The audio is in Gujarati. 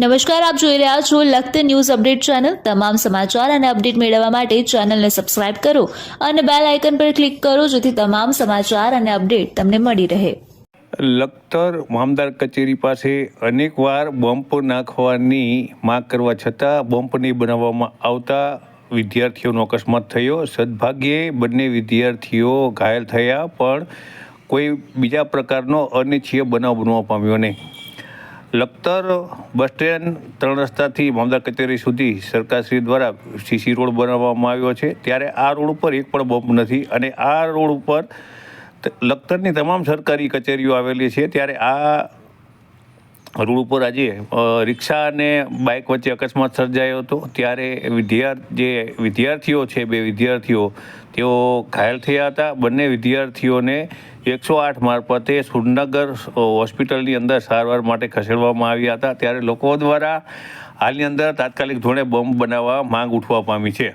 નમસ્કાર, આપ જોઈ રહ્યા છો લખત ન્યૂઝ અપડેટ ચેનલ. તમામ સમાચાર અને અપડેટ મેળવવા માટે ચેનલને સબસ્ક્રાઇબ કરો અને બેલ આઇકન પર ક્લિક કરો જેથી તમામ સમાચાર અને અપડેટ તમને મળી રહે. લખતર મામદાર કચેરી પાસે અનેકવાર બમ્પ નાખવાની માંગ કરવા છતાં બમ્પ નહીં બનાવવામાં આવતા વિદ્યાર્થીઓનો અકસ્માત થયો. સદભાગ્યે બંને વિદ્યાર્થીઓ ઘાયલ થયા, પણ કોઈ બીજા પ્રકારનો અનિચ્છીય બનાવ બનવા પામ્યો નહીં. લખતર બસ સ્ટેન્ડ ત્રણ રસ્તાથી મામદાર કચેરી સુધી સરકારશ્રી દ્વારા સીસી રોડ બનાવવામાં આવ્યો છે. ત્યારે આ રોડ ઉપર એક પણ બોમ્બ નથી અને આ રોડ ઉપર લખતરની તમામ સરકારી કચેરીઓ આવેલી છે. ત્યારે આ રોડ ઉપર આજે રિક્ષા અને બાઇક વચ્ચે અકસ્માત સર્જાયો હતો. ત્યારે વિદ્યાર્થી જે વિદ્યાર્થીઓ છે, બે વિદ્યાર્થીઓ, તેઓ ઘાયલ થયા હતા. બંને વિદ્યાર્થીઓને એકસો આઠ મારફતે સુરનગર હોસ્પિટલની અંદર સારવાર માટે ખસેડવામાં આવ્યા હતા. ત્યારે લોકો દ્વારા હાલની અંદર તાત્કાલિક ધોરણે બોમ્બ બનાવવા માંગ ઉઠવા પામી છે.